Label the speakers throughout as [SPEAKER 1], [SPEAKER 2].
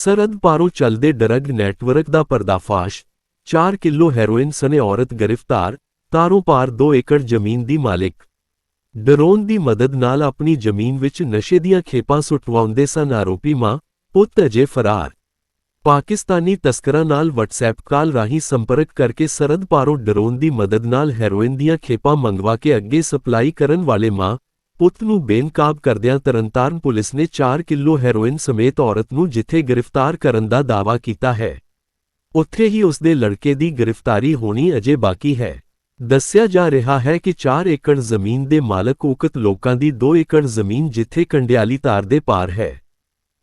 [SPEAKER 1] ਸਰਦ ਪਾਰੋਂ ਚੱਲਦੇ ਡਰੱਗ ਨੈਟਵਰਕ ਦਾ ਪਰਦਾਫਾਸ਼। 4 ਕਿਲੋ ਹੈਰੋਇਨ ਸਣੇ ਔਰਤ ਗ੍ਰਿਫਤਾਰ, ਤਾਰੋਂ ਪਾਰ 2 ਏਕੜ ਜ਼ਮੀਨ ਦੀ ਮਾਲਿਕ। ਡਰੋਨ ਦੀ ਮਦਦ ਨਾਲ ਆਪਣੀ ਜ਼ਮੀਨ ਵਿੱਚ ਨਸ਼ੇ ਦੀਆਂ ਖੇਪਾਂ ਸੁਟਵਾਉਂਦੇ ਸਨ ਆਰੋਪੀ ਮਾਂ, ਪੁੱਤ ਅਜੇ ਫਰਾਰ। ਪਾਕਿਸਤਾਨੀ ਤਸਕਰਾਂ ਨਾਲ WhatsApp ਕਾਲ ਰਾਹੀਂ ਸੰਪਰਕ ਕਰਕੇ ਸਰਦ ਪਾਰੋਂ ਡਰੋਨ ਦੀ ਮਦਦ ਨਾਲ ਹੈਰੋਇਨ ਦੀਆਂ ਖੇਪਾਂ ਮੰਗਵਾ ਕੇ ਅੱਗੇ ਸਪਲਾਈ ਕਰਨ ਵਾਲੇ ਮਾਂ ਪੁੱਤ ਨੂੰ ਬੇਨਕਾਬ ਕਰਦਿਆਂ ਤਰਨਤਾਰਨ ਪੁਲਿਸ ਨੇ 4 ਕਿਲੋ ਹੈਰੋਇਨ ਸਮੇਤ ਔਰਤ ਨੂੰ ਜਿੱਥੇ ਗ੍ਰਿਫਤਾਰ ਕਰਨ ਦਾ ਦਾਅਵਾ ਕੀਤਾ ਹੈ, ਉੱਥੇ ਹੀ ਉਸ ਦੇ ਲੜਕੇ ਦੀ ਗ੍ਰਿਫਤਾਰੀ ਹੋਣੀ ਅਜੇ ਬਾਕੀ ਹੈ। ਦੱਸਿਆ ਜਾ ਰਿਹਾ ਹੈ ਕਿ 4 ਏਕੜ ਜ਼ਮੀਨ ਦੇ ਮਾਲਕ ਉਕਤ ਲੋਕਾਂ ਦੀ 2 ਏਕੜ ਜ਼ਮੀਨ ਜਿੱਥੇ ਕੰਡਿਆਲੀ ਤਾਰ ਦੇ ਪਾਰ ਹੈ।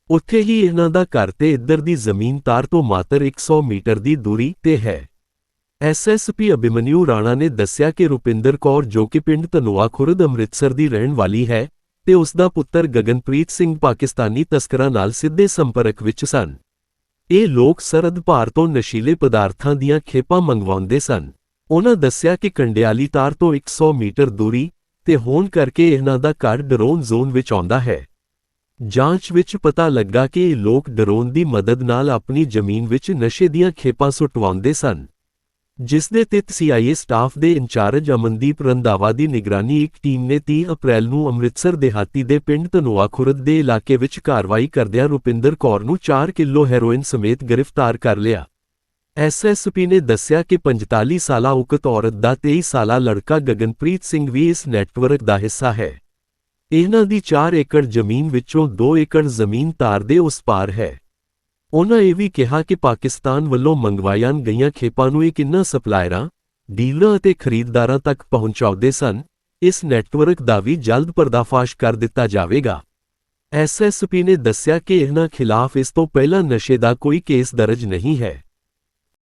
[SPEAKER 1] ਉੱਥੇ ਹੀ ਇਹਨਾਂ ਦਾ ਘਰ ਤੇ ਇੱਧਰ ਦੀ ਜ਼ਮੀਨ ਤਾਰ ਤੋਂ ਮਾਤਰ 100 ਮੀਟਰ ਦੀ ਦੂਰੀ ਤੇ ਹੈ। ਐਸਐਸਪੀ ਅਭਿਮਨਿਊ ਰਾਣਾ ਨੇ ਦੱਸਿਆ ਕਿ ਰੁਪਿੰਦਰ ਕੌਰ ਜੋ ਕਿ ਪਿੰਡ ਧਨੋਆ ਖੁਰਦ ਅੰਮ੍ਰਿਤਸਰ ਦੀ ਰਹਿਣ ਵਾਲੀ ਹੈ ਤੇ ਉਸ ਦਾ ਪੁੱਤਰ ਗਗਨਪ੍ਰੀਤ ਸਿੰਘ ਪਾਕਿਸਤਾਨੀ ਤਸਕਰਾਂ ਨਾਲ ਸਿੱਧੇ ਸੰਪਰਕ ਵਿੱਚ ਸਨ। ਇਹ ਲੋਕ ਸਰਦ ਭਾਰ ਤੋਂ ਨਸ਼ੀਲੇ ਪਦਾਰਥਾਂ ਦੀਆਂ ਖੇਪਾਂ ਮੰਗਵਾਉਂਦੇ ਸਨ। ਉਹਨਾਂ ਦੱਸਿਆ ਕਿ ਕੰਡਿਆਲੀ ਤਾਰ ਤੋਂ 100 ਮੀਟਰ ਦੂਰੀ ਤੇ ਹੋਣ ਕਰਕੇ ਇਹਨਾਂ ਦਾ ਘਰ ਡਰੋਨ ਜ਼ੋਨ ਵਿੱਚ ਆਉਂਦਾ ਹੈ। ਜਾਂਚ ਵਿੱਚ ਪਤਾ ਲੱਗਾ ਕਿ ਇਹ ਲੋਕ ਡਰੋਨ ਦੀ ਮਦਦ ਨਾਲ ਆਪਣੀ ਜ਼ਮੀਨ ਵਿੱਚ ਨਸ਼ੇ ਦੀਆਂ ਖੇਪਾਂ ਸੁੱਟਵਾਉਂਦੇ ਸਨ। ਜਿਸ ਦੇ ਤਹਿਤ ਸੀਆਈਏ ਸਟਾਫ ਦੇ ਇੰਚਾਰਜ ਅਮਨਦੀਪ ਰੰਧਾਵਾ ਦੀ ਨਿਗਰਾਨੀ ਇੱਕ ਟੀਮ ਨੇ 30 ਅਪ੍ਰੈਲ ਨੂੰ ਅੰਮ੍ਰਿਤਸਰ ਦੇਹਾਤੀ ਦੇ ਪਿੰਡ ਧਨੋਆ ਖੁਰਦ ਦੇ ਇਲਾਕੇ ਵਿੱਚ ਕਾਰਵਾਈ ਕਰਦਿਆਂ ਰੁਪਿੰਦਰ ਕੌਰ ਨੂੰ 4 ਕਿਲੋ ਹੈਰੋਇਨ ਸਮੇਤ ਗ੍ਰਿਫਤਾਰ ਕਰ ਲਿਆ। ਐਸਐਸਪੀ ਨੇ ਦੱਸਿਆ ਕਿ 45 ਸਾਲਾ ਉਕਤ ਔਰਤ ਦਾ 23 ਸਾਲਾ ਲੜਕਾ ਗਗਨਪ੍ਰੀਤ ਸਿੰਘ ਵੀ ਇਸ ਨੈਟਵਰਕ ਦਾ ਹਿੱਸਾ ਹੈ। ਇਹਨਾਂ ਦੀ 4 ਏਕੜ ਜ਼ਮੀਨ ਵਿੱਚੋਂ 2 ਏਕੜ ਜ਼ਮੀਨ ਤਾਰ ਦੇ ਉਸ ਪਾਰ ਹੈ। ਉਹਨਾਂ ਇਹ ਵੀ ਕਿਹਾ ਕਿ ਪਾਕਿਸਤਾਨ ਵੱਲੋਂ ਮੰਗਵਾਈਆਂ ਗਈਆਂ ਖੇਪਾਂ ਨੂੰ ਇਹ ਕਿੰਨਾ ਸਪਲਾਇਰਾਂ, ਡੀਲਰਾਂ ਅਤੇ ਖਰੀਦਦਾਰਾਂ ਤੱਕ ਪਹੁੰਚਾਉਂਦੇ ਸਨ, ਇਸ ਨੈਟਵਰਕ ਦਾ ਵੀ ਜਲਦ ਪਰਦਾਫਾਸ਼ ਕਰ ਦਿੱਤਾ ਜਾਵੇਗਾ। ਐਸਐਸਪੀ ਨੇ ਦੱਸਿਆ ਕਿ ਇਹਨਾਂ ਖਿਲਾਫ ਇਸ ਤੋਂ ਪਹਿਲਾਂ ਨਸ਼ੇ ਦਾ ਕੋਈ ਕੇਸ ਦਰਜ ਨਹੀਂ ਹੈ।